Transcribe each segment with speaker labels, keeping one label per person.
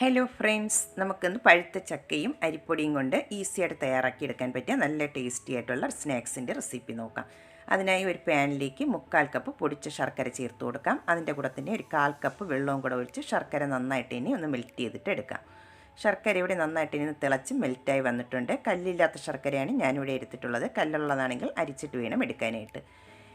Speaker 1: Hello friends നമുക്കിന്ന് പഴുത്ത ചക്കയും അരിപ്പൊടിയും കൊണ്ട് ഈസിയായിട്ട് തയ്യാറാക്കിയെടുക്കാൻ പറ്റിയ നല്ല ടേസ്റ്റി ആയിട്ടുള്ള സ്നാക്സിന്റെ റെസിപ്പി നോക്കാം. അതിനായി ഒരു പാനിലേക്ക് മുക്കാൽ കപ്പ് പൊടിച്ച ശർക്കര ചേർത്ത് കൊടുക്കാം. അതിന്റെ കൂടെ തന്നെ ഒരു കാൽ കപ്പ് വെള്ളവും കൂടെ ഒഴിച്ച് ശർക്കര നന്നായിട്ട് ഇനി ഒന്ന് മെൽറ്റ് ചെയ്തിട്ട് എടുക്കാം. ശർക്കര ഇവിടെ നന്നായിട്ട് ഇനി തിളച്ച് മെൽറ്റായി വന്നിട്ടുണ്ട്. കല്ലില്ലാത്ത ശർക്കരയാണ് ഞാനിവിടെ എടുത്തിട്ടുള്ളത്. കല്ലുള്ളതാണെങ്കിൽ അരിച്ചിട്ട് വേണം എടുക്കാനായിട്ട്.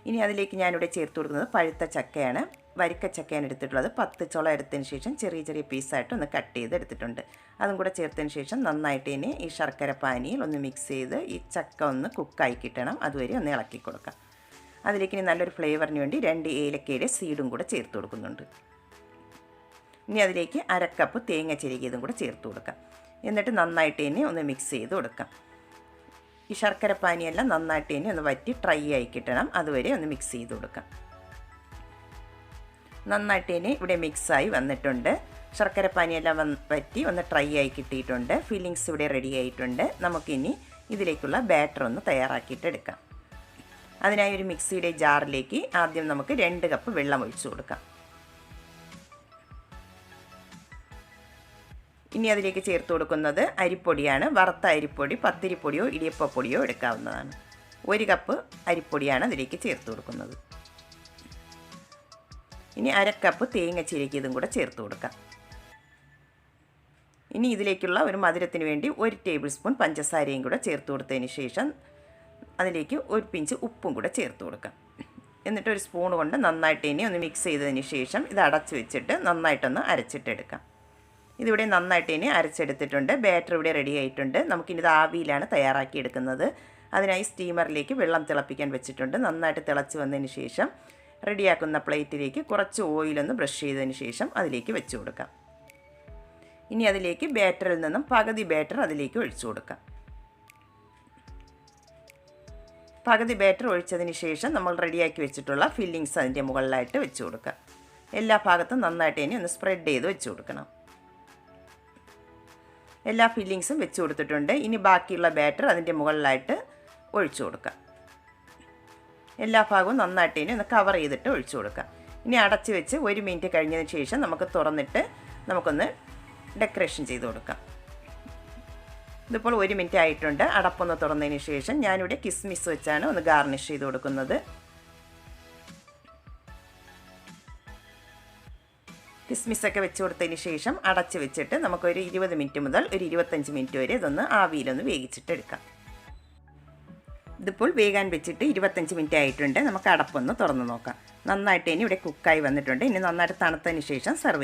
Speaker 1: ഇനി അതിലേക്ക് ഞാനിവിടെ ചേർത്ത് കൊടുക്കുന്നത് പഴുത്ത ചക്കയാണ്. വരിക്ക ചക്കയാണ് എടുത്തിട്ടുള്ളത്. പത്ത് ചുള എടുത്തതിന് ശേഷം ചെറിയ ചെറിയ പീസായിട്ട് ഒന്ന് കട്ട് ചെയ്ത് എടുത്തിട്ടുണ്ട്. അതും കൂടെ ചേർത്തതിന് ശേഷം നന്നായിട്ട് ഇനി ഈ ശർക്കര പാനിയിൽ ഒന്ന് മിക്സ് ചെയ്ത് ഈ ചക്ക ഒന്ന് കുക്കായി കിട്ടണം. അതുവരെ ഒന്ന് ഇളക്കി കൊടുക്കാം. അതിലേക്ക് ഇനി നല്ലൊരു ഫ്ലേവറിന് വേണ്ടി രണ്ട് ഏലക്കയുടെ സീഡും കൂടെ ചേർത്ത് കൊടുക്കുന്നുണ്ട്. ഇനി അതിലേക്ക് അരക്കപ്പ് തേങ്ങ ചെരുകിയതും കൂടെ ചേർത്ത് കൊടുക്കാം. എന്നിട്ട് നന്നായിട്ട് ഇനി ഒന്ന് മിക്സ് ചെയ്ത് കൊടുക്കാം. ഈ ശർക്കര പാനിയെല്ലാം നന്നായിട്ട് ഇനി ഒന്ന് വറ്റി ട്രൈ ആയി കിട്ടണം. അതുവരെ ഒന്ന് മിക്സ് ചെയ്ത് കൊടുക്കാം. നന്നായിട്ട് ഇനി ഇവിടെ മിക്സായി വന്നിട്ടുണ്ട്. ശർക്കര പാനിയെല്ലാം വന്ന് പറ്റി ഒന്ന് ട്രൈ ആയി കിട്ടിയിട്ടുണ്ട്. ഫില്ലിങ്സ് ഇവിടെ റെഡി ആയിട്ടുണ്ട്. നമുക്കിനി ഇതിലേക്കുള്ള ബാറ്റർ ഒന്ന് തയ്യാറാക്കിയിട്ട് എടുക്കാം. അതിനായി ഒരു മിക്സിയുടെ ജാറിലേക്ക് ആദ്യം നമുക്ക് രണ്ട് കപ്പ് വെള്ളം ഒഴിച്ചു കൊടുക്കാം. ഇനി അതിലേക്ക് ചേർത്ത് കൊടുക്കുന്നത് അരിപ്പൊടിയാണ്. വറുത്ത അരിപ്പൊടി പത്തിരിപ്പൊടിയോ ഇടിയപ്പപ്പൊടിയോ എടുക്കാവുന്നതാണ്. ഒരു കപ്പ് അരിപ്പൊടിയാണ് അതിലേക്ക് ചേർത്ത് കൊടുക്കുന്നത്. ഇനി അരക്കപ്പ് തേങ്ങ ചിരക്കിയതും കൂടെ ചേർത്ത് കൊടുക്കാം. ഇനി ഇതിലേക്കുള്ള ഒരു മധുരത്തിന് വേണ്ടി ഒരു ടേബിൾ സ്പൂൺ പഞ്ചസാരയും കൂടെ ചേർത്ത് കൊടുത്തതിന് ശേഷം അതിലേക്ക് ഒരു പിഞ്ച് ഉപ്പും കൂടെ ചേർത്ത് കൊടുക്കാം. എന്നിട്ട് ഒരു സ്പൂൺ കൊണ്ട് നന്നായിട്ട് ഇനി ഒന്ന് മിക്സ് ചെയ്തതിന് ശേഷം ഇത് അടച്ച് വെച്ചിട്ട് നന്നായിട്ടൊന്ന് അരച്ചിട്ടെടുക്കാം. ഇതിവിടെ നന്നായിട്ട് ഇനി അരച്ചെടുത്തിട്ടുണ്ട്. ബാറ്റർ ഇവിടെ റെഡി ആയിട്ടുണ്ട്. നമുക്കിനി ഇത് ആവിയിലാണ് തയ്യാറാക്കിയെടുക്കുന്നത് അതിനായി സ്റ്റീമറിലേക്ക് വെള്ളം തിളപ്പിക്കാൻ വെച്ചിട്ടുണ്ട്. നന്നായിട്ട് തിളച്ച് വന്നതിന് ശേഷം റെഡിയാക്കുന്ന പ്ലേറ്റിലേക്ക് കുറച്ച് ഓയിലൊന്ന് ബ്രഷ് ചെയ്തതിന് ശേഷം അതിലേക്ക് വെച്ച് കൊടുക്കാം. ഇനി അതിലേക്ക് ബാറ്ററിൽ നിന്നും പകുതി ബാറ്റർ അതിലേക്ക് ഒഴിച്ചു കൊടുക്കാം. പകുതി ബാറ്റർ ഒഴിച്ചതിന് ശേഷം നമ്മൾ റെഡിയാക്കി വെച്ചിട്ടുള്ള ഫില്ലിങ്സ് അതിന്റെ മുകളിലായിട്ട് വെച്ച് കൊടുക്കാം. എല്ലാ ഭാഗത്തും നന്നായിട്ട് ഇനി ഒന്ന് സ്പ്രെഡ് ചെയ്ത് വെച്ച് കൊടുക്കണം. എല്ലാ ഫില്ലിങ്സും വെച്ച് കൊടുത്തിട്ടുണ്ട്. ഇനി ബാക്കിയുള്ള ബാറ്റർ അതിന്റെ മുകളിലായിട്ട് ഒഴിച്ചു കൊടുക്കാം. എല്ലാ ഭാഗവും നന്നായിട്ട് ഇനി ഒന്ന് കവർ ചെയ്തിട്ട് ഒഴിച്ചു കൊടുക്കുക. ഇനി അടച്ച് വെച്ച് ഒരു മിനിറ്റ് കഴിഞ്ഞതിന് ശേഷം നമുക്ക് തുറന്നിട്ട് നമുക്കൊന്ന് ഡെക്കറേഷൻ ചെയ്ത് കൊടുക്കാം. ഇതിപ്പോൾ ഒരു മിനിറ്റ് ആയിട്ടുണ്ട്. അടപ്പൊന്ന് തുറന്നതിന് ശേഷം ഞാനിവിടെ കിസ്മിസ് വെച്ചാണ് ഒന്ന് ഗാർണിഷ് ചെയ്ത് കൊടുക്കുന്നത്. കിസ്മിസൊക്കെ വെച്ച് കൊടുത്തതിന് ശേഷം അടച്ച് വെച്ചിട്ട് നമുക്കൊരു ഇരുപത് മിനിറ്റ് മുതൽ ഒരു ഇരുപത്തഞ്ച് മിനിറ്റ് വരെ ഇതൊന്ന് ആവിയിലൊന്ന് വേവിച്ചിട്ട് എടുക്കാം. ഇതിപ്പോൾ വേകാൻ വെച്ചിട്ട് ഇരുപത്തഞ്ച് മിനിറ്റ് ആയിട്ടുണ്ട്. നമുക്ക് അടപ്പൊന്ന് തുറന്ന് നോക്കാം. നന്നായിട്ട് ഇനി ഇവിടെ കുക്കായി വന്നിട്ടുണ്ട്. ഇനി നന്നായിട്ട് തണുത്തതിന് ശേഷം സെർവ്